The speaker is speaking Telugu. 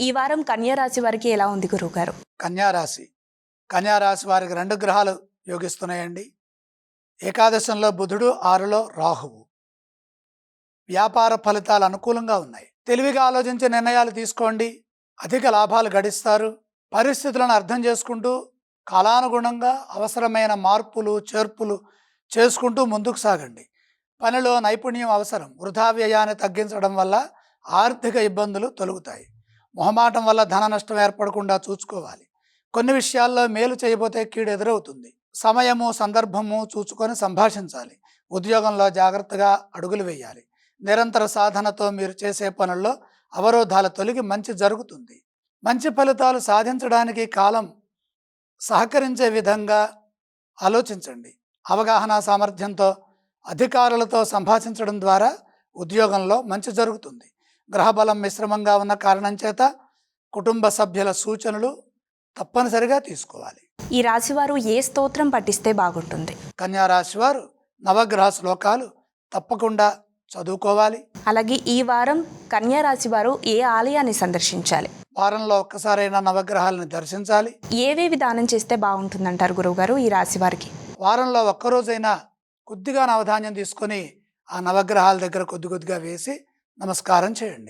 ఈ వారం కన్యారాశి వారికి ఎలా ఉంది గురువుగారు? కన్యారాశి కన్యారాశి వారికి రెండు గ్రహాలు యోగిస్తున్నాయండి. ఏకాదశంలో బుధుడు ఆరులో రాహువు. వ్యాపార ఫలితాలు అనుకూలంగా ఉన్నాయి. తెలివిగా ఆలోచించి నిర్ణయాలు తీసుకోండి. అధిక లాభాలు గడిస్తారు. పరిస్థితులను అర్థం చేసుకుంటూ కాలానుగుణంగా అవసరమైన మార్పులు చేర్పులు చేసుకుంటూ ముందుకు సాగండి. పనిలో నైపుణ్యం అవసరం. వృధా వ్యయాన్ని తగ్గించడం వల్ల ఆర్థిక ఇబ్బందులు తొలుగుతాయి. మొహమాటం వల్ల ధన నష్టం ఏర్పడకుండా చూసుకోవాలి కొన్ని విషయాల్లో మేలు చేయబోతే కీడు ఎదురవుతుంది. సమయము సందర్భము చూసుకొని సంభాషించాలి. ఉద్యోగంలో జాగ్రత్తగా అడుగులు వేయాలి. నిరంతర సాధనతో మీరు చేసే పనుల్లో అవరోధాల తొలగి మంచి జరుగుతుంది. మంచి ఫలితాలు సాధించడానికి కాలం సహకరించే విధంగా ఆలోచించండి. అవగాహన సామర్థ్యంతో అధికారులతో సంభాషించడం ద్వారా ఉద్యోగంలో మంచి జరుగుతుంది. గ్రహబలం మిశ్రమంగా ఉన్న కారణం చేత కుటుంబ సభ్యుల సూచనలు తప్పనిసరిగా తీసుకోవాలి. ఈ రాశి వారు ఏ స్తోత్రం పఠిస్తే బాగుంటుంది? కన్యా రాశి వారు నవగ్రహ శ్లోకాలు తప్పకుండా చదువుకోవాలి. అలాగే ఈ వారం కన్యా రాశి వారు ఏ ఆలయాన్ని సందర్శించాలి? వారంలో ఒక్కసారైనా నవగ్రహాలను దర్శించాలి. ఏవేవి దానం చేస్తే బాగుంటుందంటారు గురువుగారు ఈ రాశి వారికి వారంలో ఒక్కరోజైనా కొద్దిగా నవధాన్యం తీసుకొని ఆ నవగ్రహాల దగ్గర కొద్ది కొద్దిగా వేసి నమస్కారం చేయండి.